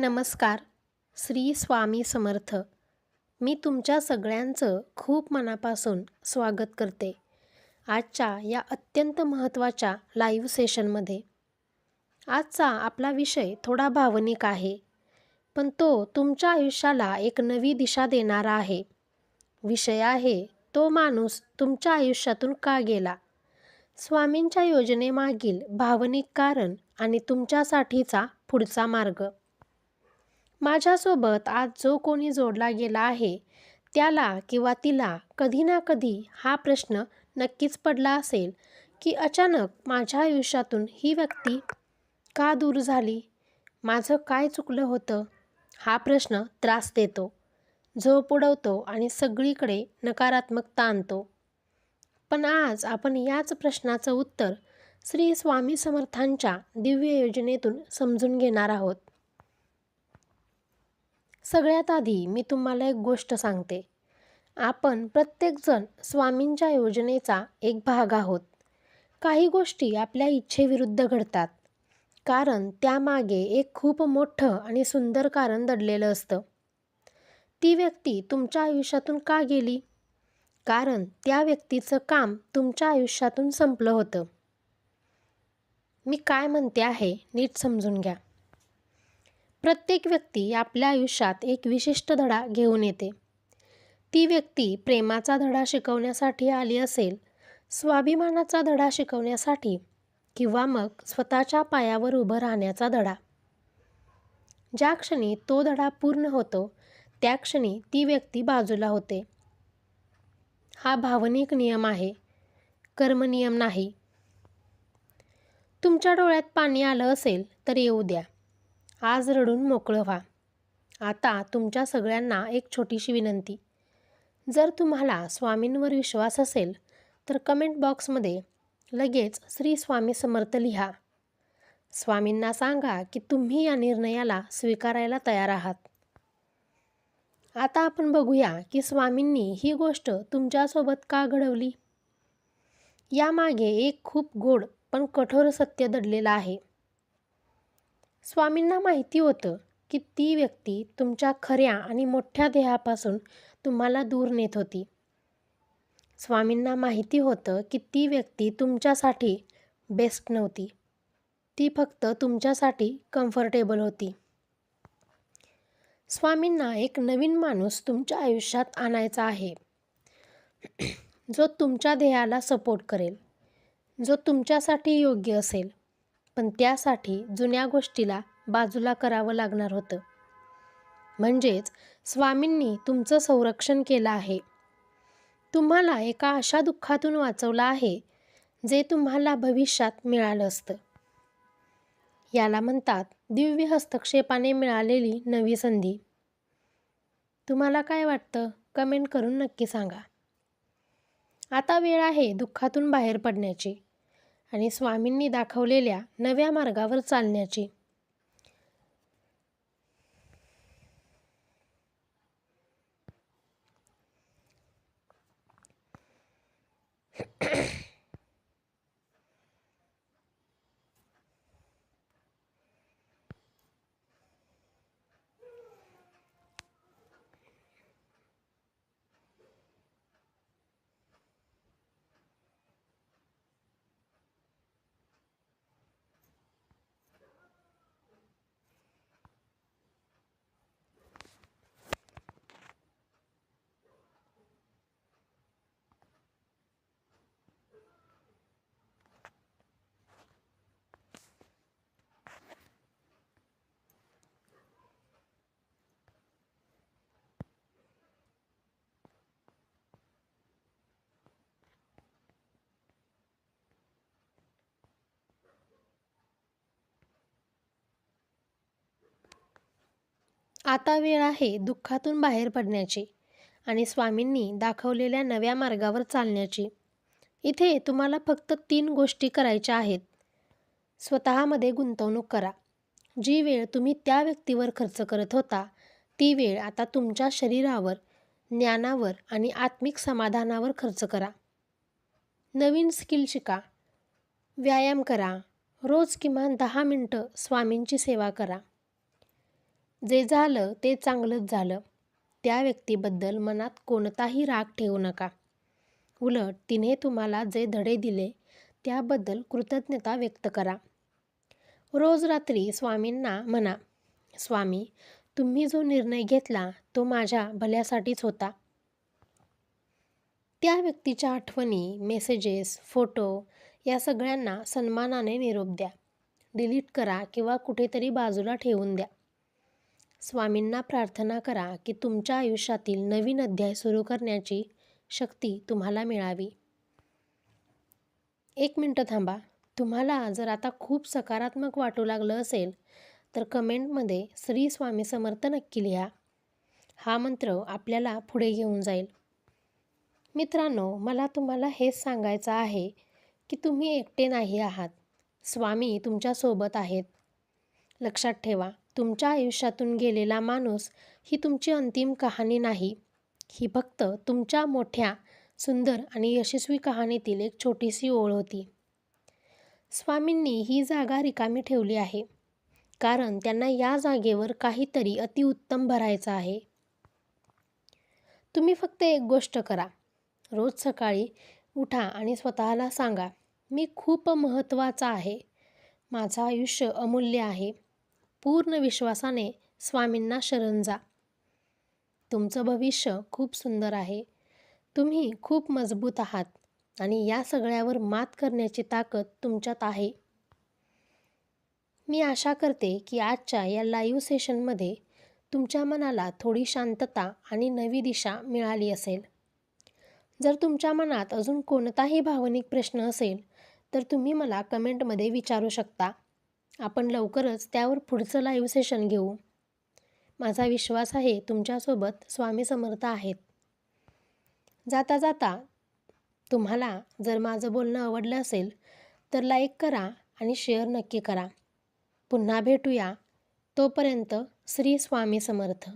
नमस्कार. श्री स्वामी समर्थ. मी तुमच्या सगळ्यांचं खूप मनापासून स्वागत करते. आजच्या या अत्यंत महत्त्वाच्या लाईव्ह सेशनमध्ये आजचा आपला विषय थोडा भावनिक आहे. पण तो तुमच्या आयुष्याला एक नवी दिशा देणारा आहे. विषय आहे तो माणूस तुमच्या आयुष्यातून का गेला? स्वामींच्या योजनेमागील भावनिक कारण आणि तुमच्यासाठीचा पुढचा मार्ग. माझ्यासोबत आज जो कोणी जोडला गेला आहे त्याला किंवा तिला कधी ना कधी हा प्रश्न नक्कीच पडला असेल की अचानक माझ्या आयुष्यातून ही व्यक्ती का दूर झाली? माझं काय चुकलं होतं? हा प्रश्न त्रास देतो झोप उडवतो आणि सगळीकडे नकारात्मकता आणतो पण आज आपण याच प्रश्नाचं उत्तर श्री स्वामी समर्थांच्या दिव्य योजनेतून समजून घेणार आहोत. सगळ्यात आधी मी तुम्हाला एक गोष्ट सांगते. आपण प्रत्येकजण स्वामींच्या योजनेचा एक भाग आहोत. काही गोष्टी आपल्या इच्छेविरुद्ध घडतात. कारण त्यामागे एक खूप मोठं आणि सुंदर कारण दडलेलं असतं. ती व्यक्ती तुमच्या आयुष्यातून का गेली? कारण त्या व्यक्तीचं काम तुमच्या आयुष्यातून संपलं होतं. मी काय म्हणते आहे नीट समजून घ्या. प्रत्येक व्यक्ती आपल्या आयुष्यात एक विशिष्ट धडा घेऊन येते. ती व्यक्ती प्रेमाचा धडा शिकवण्यासाठी आली असेल स्वाभिमानाचा धडा शिकवण्यासाठी किंवा मग स्वतःच्या पायावर उभं राहण्याचा धडा. ज्या क्षणी तो धडा पूर्ण होतो त्या क्षणी ती व्यक्ती बाजूला होते. हा भावनिक नियम आहे. कर्मनियम नाही. तुमच्या डोळ्यात पाणी आलं असेल तर येऊ द्या. आज रडून मोकळं व्हा. आता तुमच्या सगळ्यांना एक छोटीशी विनंती. जर तुम्हाला स्वामींवर विश्वास असेल तर कमेंट बॉक्समध्ये लगेच श्री स्वामी समर्थ लिहा. स्वामींना सांगा की तुम्ही या निर्णयाला स्वीकारायला तयार आहात. आता आपण बघूया की स्वामींनी ही गोष्ट तुमच्यासोबत का घडवली? यामागे एक खूप गोड पण कठोर सत्य दडलेलं आहे. स्वामींना माहिती होतं की ती व्यक्ती तुमच्या खऱ्या आणि मोठ्या देहापासून तुम्हाला दूर नेत होती. स्वामींना माहिती होतं की ती व्यक्ती तुमच्यासाठी बेस्ट नव्हती. ती फक्त तुमच्यासाठी कम्फर्टेबल होती. स्वामींना एक नवीन माणूस तुमच्या आयुष्यात आणायचा आहे. जो तुमच्या देहाला सपोर्ट करेल. जो तुमच्यासाठी योग्य असेल. पण त्यासाठी जुन्या गोष्टीला बाजूला करावं लागणार होतं. म्हणजेच स्वामींनी तुमचं संरक्षण केलं आहे. तुम्हाला एका अशा दुःखातून वाचवलं आहे जे तुम्हाला भविष्यात मिळालं असतं. याला म्हणतात दिव्य हस्तक्षेपाने मिळालेली नवी संधी. तुम्हाला काय वाटतं? कमेंट करून नक्की सांगा. आता वेळ आहे दुःखातून बाहेर पडण्याची. आणि स्वामींनी दाखवलेल्या नव्या मार्गावर चालण्याची. आता वेळ आहे दुःखातून बाहेर पडण्याची आणि स्वामींनी दाखवलेल्या नव्या मार्गावर चालण्याची. इथे तुम्हाला फक्त तीन गोष्टी करायच्या आहेत. स्वतःमध्ये गुंतवणूक करा. जी वेळ तुम्ही त्या व्यक्तीवर खर्च करत होता ती वेळ आता तुमच्या शरीरावर ज्ञानावर आणि आत्मिक समाधानावर खर्च करा. नवीन स्किल शिका. व्यायाम करा. रोज किमान दहा मिनटं स्वामींची सेवा करा. जे झालं ते चांगलंच झालं. त्या व्यक्तीबद्दल मनात कोणताही राग ठेवू नका. उलट तिने तुम्हाला जे धडे दिले त्याबद्दल कृतज्ञता व्यक्त करा. रोज रात्री स्वामींना म्हणा स्वामी तुम्ही जो निर्णय घेतला तो माझ्या भल्यासाठीच होता. त्या व्यक्तीच्या आठवणी मेसेजेस फोटो या सगळ्यांना सन्मानाने निरोप द्या. डिलीट करा किंवा कुठेतरी बाजूला ठेवून द्या. स्वामींना प्रार्थना करा की तुमच्या आयुष्यातील नवीन अध्याय सुरू करण्याची शक्ती तुम्हाला मिळावी. एक मिनटं थांबा. तुम्हाला जर आता खूप सकारात्मक वाटू लागलं असेल तर कमेंटमध्ये श्री स्वामी समर्थ नक्की लिहा. हा मंत्र आपल्याला पुढे घेऊन जाईल. मित्रांनो मला तुम्हाला हेच सांगायचं आहे की तुम्ही एकटे नाही आहात. स्वामी तुमच्यासोबत आहेत. लक्षात ठेवा. तुमच्या आयुष्यातून गेलेला माणूस ही तुमची अंतिम कहाणी नाही. ही फक्त तुमच्या मोठ्या सुंदर आणि यशस्वी कहाणीतील एक छोटीशी ओळ होती. स्वामींनी ही जागा रिकामी ठेवली आहे. कारण त्यांना या जागेवर काहीतरी अतिउत्तम भरायचं आहे. तुम्ही फक्त एक गोष्ट करा. रोज सकाळी उठा आणि स्वतःला सांगा मी खूप महत्त्वाचा आहे. माझं आयुष्य अमूल्य आहे. पूर्ण विश्वासाने स्वामींना शरण जा. तुमचं भविष्य खूप सुंदर आहे. तुम्ही खूप मजबूत आहात आणि या सगळ्यावर मात करण्याची ताकद तुमच्यात आहे. मी आशा करते की आजच्या या लाईव्ह सेशनमध्ये तुमच्या मनाला थोडी शांतता आणि नवी दिशा मिळाली असेल. जर तुमच्या मनात अजून कोणताही भावनिक प्रश्न असेल तर तुम्ही मला कमेंटमध्ये विचारू शकता. आपण लवकरच त्यावर पुढचं लाईव्ह सेशन घेऊ. माझा विश्वास आहे तुमच्यासोबत स्वामी समर्थ आहेत. जाता जाता तुम्हाला जर माझं बोलणं आवडलं असेल तर लाईक करा आणि शेअर नक्की करा. पुन्हा भेटूया. तोपर्यंत श्री स्वामी समर्थ.